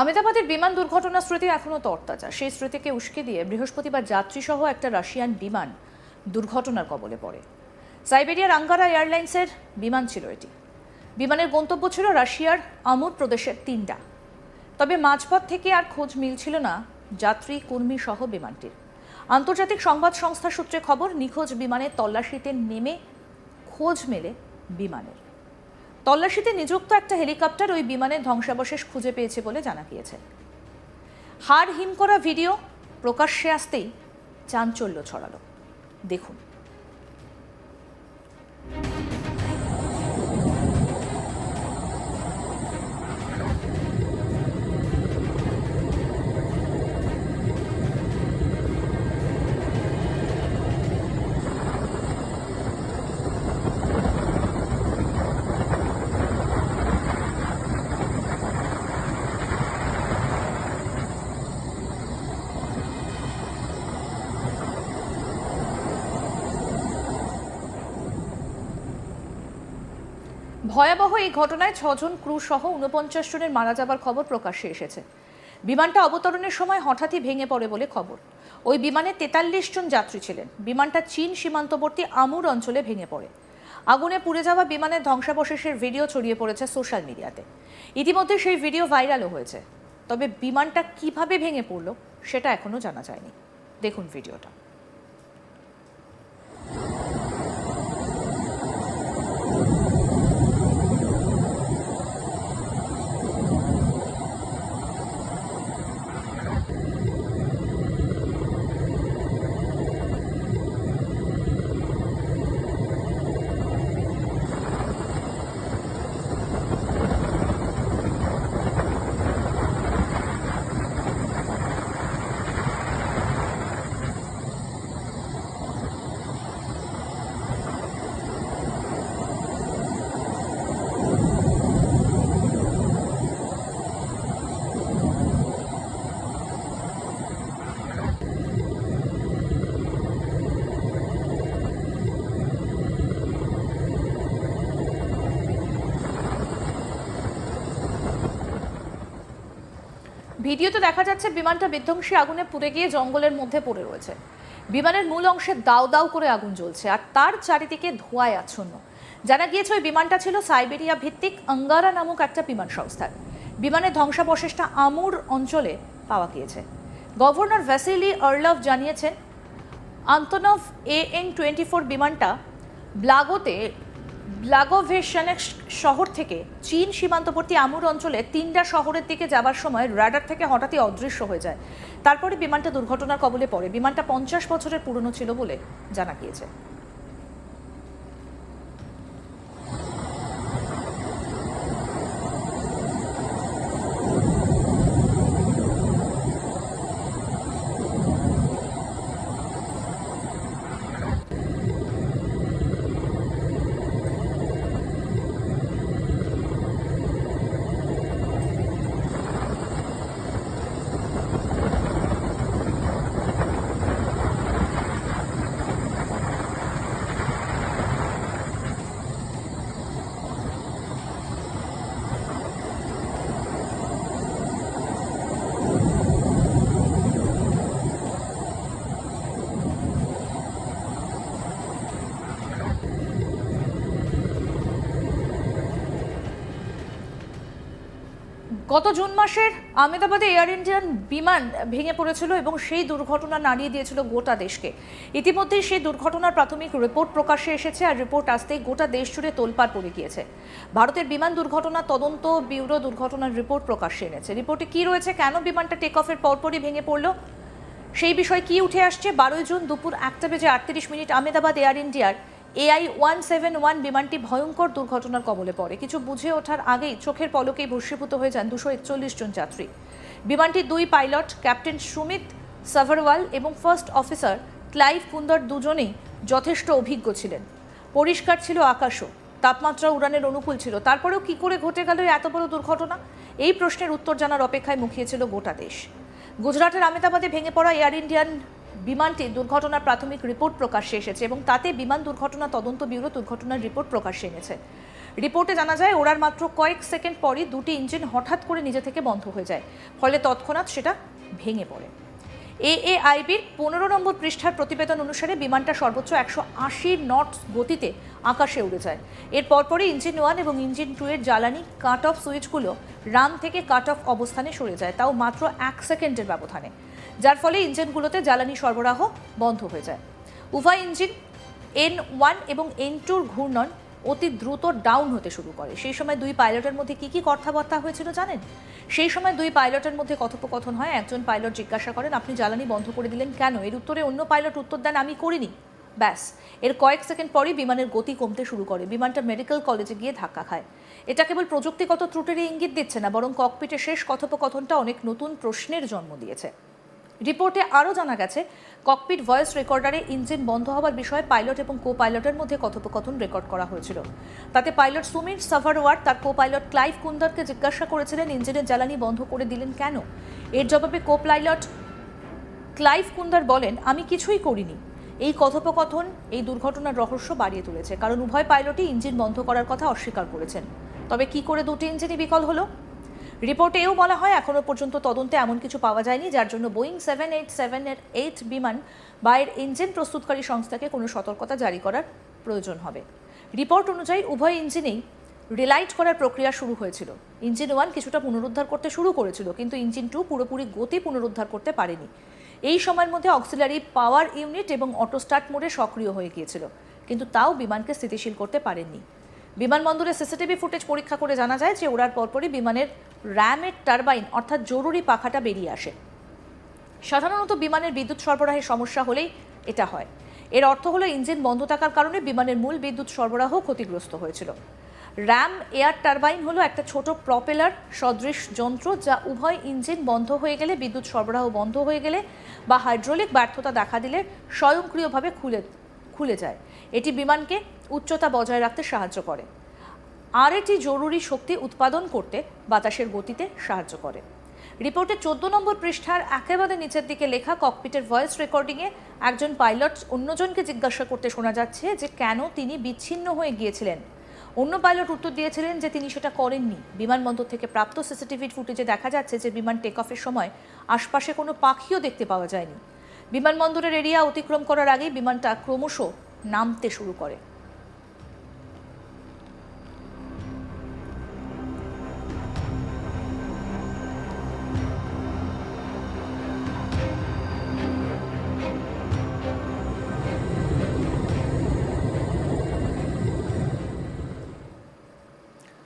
আমেদাবাদের বিমান দুর্ঘটনা স্মৃতি এখনও তরতাজা। সেই স্মৃতিকে উস্কে দিয়ে বৃহস্পতিবার যাত্রীসহ একটা রাশিয়ান বিমান দুর্ঘটনার কবলে পড়ে। সাইবেরিয়ার আঙ্গারা এয়ারলাইন্সের বিমান ছিল এটি। বিমানের গন্তব্য ছিল রাশিয়ার আমুর প্রদেশের তিনটা। তবে মাঝপথ থেকে আর খোঁজ মিলছিল না যাত্রী, কর্মী সহ বিমানটির। আন্তর্জাতিক সংবাদ সংস্থা সূত্রে খবর, নিখোঁজ বিমানের তল্লাশিতে নেমে খোঁজ মেলে বিমানের। তল্লাশিতে নিযুক্ত একটা হেলিকপ্টার ওই বিমানের ধ্বংসাবশেষ খুঁজে পেয়েছে বলে জানা গিয়েছে। হাড় হিম করা ভিডিও প্রকাশ্যে আসতেই চাঞ্চল্য ছড়ালো। দেখুন। ভয়াবহ এই ঘটনায় ছজন ক্রু সহ উনপঞ্চাশ জনের মারা যাবার খবর প্রকাশ্যে এসেছে। বিমানটা অবতরণের সময় হঠাৎই ভেঙে পড়ে বলে খবর। ওই বিমানে তেতাল্লিশ জন যাত্রী ছিলেন। বিমানটা চীন সীমান্তবর্তী আমুর অঞ্চলে ভেঙে পড়ে। আগুনে পুড়ে যাওয়া বিমানের ধ্বংসাবশেষের ভিডিও ছড়িয়ে পড়েছে সোশ্যাল মিডিয়াতে। ইতিমধ্যে সেই ভিডিও ভাইরালও হয়েছে। তবে বিমানটা কীভাবে ভেঙে পড়ল, সেটা এখনও জানা যায়নি। দেখুন ভিডিওটা। ভিডিওতে দেখা যাচ্ছে বিমানটা বিধ্বংসী আগুনে পুড়ে গিয়ে জঙ্গলের মধ্যে পড়ে রয়েছে। বিমানের মূল অংশে দাউ দাউ করে আগুন জ্বলছে আর তার চারিদিকে ধোঁয়ায় আচ্ছন্ন। জানা গিয়েছে ওই বিমানটা ছিল সাইবেরিয়া ভিত্তিক আঙ্গারা নামক একটা বিমান সংস্থার। বিমানের ধ্বংসাবশেষটা আমুর অঞ্চলে পাওয়া গিয়েছে। গভর্নর ভ্যাসিলি আর্লভ জানিয়েছেন, Antonov A N twenty four বিমানটা ব্লাগোতে ব্লাগোভেশনেক শহর থেকে চীন সীমান্তবর্তী আমুর অঞ্চলে তিনটা শহরের দিকে যাবার সময় রাডার থেকে হঠাৎই অদৃশ্য হয়ে যায়। তারপরে বিমানটা দুর্ঘটনার কবলে পড়ে। বিমানটা পঞ্চাশ বছরের পুরনো ছিল বলে জানা গিয়েছে। গত জুন মাসের আহমেদাবাদে এয়ার ইন্ডিয়ান বিমান ভেঙে পড়েছিল এবং সেই দুর্ঘটনা নাড়িয়ে দিয়েছিল গোটা দেশকে। ইতিমধ্যেই সেই দুর্ঘটনার প্রাথমিক রিপোর্ট প্রকাশ্যে এসেছে আর রিপোর্ট আসতেই গোটা দেশ জুড়ে তোলপাড় পড়ে গিয়েছে। ভারতের বিমান দুর্ঘটনা তদন্ত ব্যুরো দুর্ঘটনার রিপোর্ট প্রকাশ্যে এনেছে। রিপোর্টে কি রয়েছে, কেন বিমানটা টেক অফের পরপরই ভেঙে পড়ল? সেই বিষয়ে কি উঠে আসছে? বারোই জুন দুপুর একটা বেজে আটত্রিশ মিনিট আহমেদাবাদ এয়ার ইন্ডিয়ার এআই ওয়ান সেভেন ওয়ান বিমানটি ভয়ঙ্কর দুর্ঘটনার কবলে পড়ে। কিছু বুঝে ওঠার আগেই চোখের পলকেই ভস্মীভূত হয়ে যান দুশো একচল্লিশ জন যাত্রী। বিমানটির দুই পাইলট, ক্যাপ্টেন সুমিত সাভারওয়াল এবং ফার্স্ট অফিসার ক্লাইভ কুন্দর দুজনেই যথেষ্ট অভিজ্ঞ ছিলেন। পরিষ্কার ছিল আকাশও, তাপমাত্রা উড়ানের অনুকূল ছিল। তারপরেও কি করে ঘটে গেল এত বড় দুর্ঘটনা? এই প্রশ্নের উত্তর জানার অপেক্ষায় মুখিয়েছিল গোটা দেশ। গুজরাটের আমেদাবাদে ভেঙে পড়া এয়ার ইন্ডিয়ান বিমানটি দুর্ঘটনার প্রাথমিক রিপোর্ট প্রকাশ্যে এসেছে এবং তাতে বিমান দুর্ঘটনা তদন্ত ব্যুরো দুর্ঘটনার রিপোর্ট প্রকাশ্যে এনেছে। রিপোর্টে জানা যায়, ওড়ার মাত্র কয়েক সেকেন্ড পরই দুটি ইঞ্জিন হঠাৎ করে নিজে থেকে বন্ধ হয়ে যায়, ফলে তৎক্ষণাৎ সেটা ভেঙে পড়ে। এএআইবির পনেরো নম্বর পৃষ্ঠার প্রতিবেদন অনুসারে বিমানটা সর্বোচ্চ একশো আশি নট গতিতে আকাশে উড়ে যায়। এর পরপরই ইঞ্জিন ওয়ান এবং ইঞ্জিন টু এর জ্বালানি কাট অফ সুইচগুলো রান থেকে কাট অফ অবস্থানে সরে যায়, তাও মাত্র এক সেকেন্ডের ব্যবধানে। যার ফলে ইঞ্জিনগুলোতে জ্বালানি সরবরাহ বন্ধ হয়ে যায়। উভয় ইঞ্জিন এন ওয়ান এবং এন টুর ঘূর্ণন অতি দ্রুত ডাউন হতে শুরু করে। সেই সময় দুই পাইলটের মধ্যে কি কি কথাবার্তা হয়েছিল জানেন? সেই সময় দুই পাইলটের মধ্যে কথোপকথন হয়, একজন পাইলট জিজ্ঞাসা করেন, আপনি জ্বালানি বন্ধ করে দিলেন কেন? এর উত্তরে অন্য পাইলট উত্তর দেন, আমি করিনি। ব্যাস, এর কয়েক সেকেন্ড পরই বিমানের গতি কমতে শুরু করে, বিমানটা মেডিকেল কলেজে গিয়ে ধাক্কা খায়। এটা কেবল প্রযুক্তিগত ত্রুটিরই ইঙ্গিত দিচ্ছে না, বরং ককপিটে শেষ কথোপকথনটা অনেক নতুন প্রশ্নের জন্ম দিয়েছে। রিপোর্টে আরও জানা গেছে, ককপিট ভয়েস রেকর্ডারে ইঞ্জিন বন্ধ হওয়ার বিষয়ে পাইলট এবং কো পাইলটের মধ্যে কথোপকথন রেকর্ড করা হয়েছিল। তাতে পাইলট সুমির সাভারওয়ার তার কো পাইলট ক্লাইভ কুন্দারকে জিজ্ঞাসা করেছিলেন, ইঞ্জিনের জ্বালানি বন্ধ করে দিলেন কেন? এর জবাবে কো পাইলট ক্লাইভ কুন্দার বলেন, আমি কিছুই করিনি। এই কথোপকথন, এই দুর্ঘটনার রহস্য বাড়িয়ে তুলেছে, কারণ উভয় পাইলটই ইঞ্জিন বন্ধ করার কথা অস্বীকার করেছেন। তবে কি করে দুটি ইঞ্জিনই বিকল হলো? রিপোর্টে এও বলা হয় এখনও পর্যন্ত তদন্তে এমন কিছু পাওয়া যায়নি, যার জন্য বোয়িং সেভেন এইট সেভেনের এইট বিমান বা এর ইঞ্জিন প্রস্তুতকারী সংস্থাকে কোনো সতর্কতা জারি করার প্রয়োজন হবে। রিপোর্ট অনুযায়ী উভয় ইঞ্জিনেই রিলাইট করার প্রক্রিয়া শুরু হয়েছিল। ইঞ্জিন ওয়ান কিছুটা পুনরুদ্ধার করতে শুরু করেছিল, কিন্তু ইঞ্জিন টু পুরোপুরি গতি পুনরুদ্ধার করতে পারেনি। এই সময়ের মধ্যে অক্সিলারি পাওয়ার ইউনিট এবং অটো স্টার্ট মোডে সক্রিয় হয়ে গিয়েছিল, কিন্তু তাও বিমানকে স্থিতিশীল করতে পারেননি। বিমানবন্দরে সিসিটিভি ফুটেজ পরীক্ষা করে জানা যায় যে ওড়ার পরপরই বিমানের র্যামের টারবাইন, অর্থাৎ জরুরি পাখাটা বেরিয়ে আসে। সাধারণত বিমানের বিদ্যুৎ সরবরাহের সমস্যা হলেই এটা হয়। এর অর্থ হলো ইঞ্জিন বন্ধ থাকার কারণে বিমানের মূল বিদ্যুৎ সরবরাহ ক্ষতিগ্রস্ত হয়েছিল। র্যাম এয়ার টারবাইন হলো একটা ছোট প্রপেলার সদৃশ যন্ত্র যা উভয় ইঞ্জিন বন্ধ হয়ে গেলে, বিদ্যুৎ সরবরাহ বন্ধ হয়ে গেলে বা হাইড্রোলিক ব্যর্থতা দেখা দিলে স্বয়ংক্রিয়ভাবে খুলে খুলে যায়। এটি বিমানকে উচ্চতা বজায় রাখতে সাহায্য করে। আর এটি জরুরি শক্তি উৎপাদন করতে বাতাসের গতিতে সাহায্য করে। রিপোর্টের চোদ্দ নম্বর পৃষ্ঠার একেবারে নিচের দিকে লেখা ককপিটের ভয়েস রেকর্ডিংয়ে একজন পাইলট অন্যজনকে জিজ্ঞাসা করতে শোনা যাচ্ছে যে কেন তিনি বিচ্ছিন্ন হয়ে গিয়েছিলেন। অন্য পাইলট উত্তর দিয়েছিলেন যে তিনি সেটা করেননি। বিমানবন্দর থেকে প্রাপ্ত সিসিটিভি ফুটেজে দেখা যাচ্ছে যে বিমান টেক অফের সময় আশপাশে কোনো পাখিও দেখতে পাওয়া যায়নি। বিমানবন্দরের এরিয়া অতিক্রম করার আগেই বিমানটা ক্রমশ নামতে শুরু করে।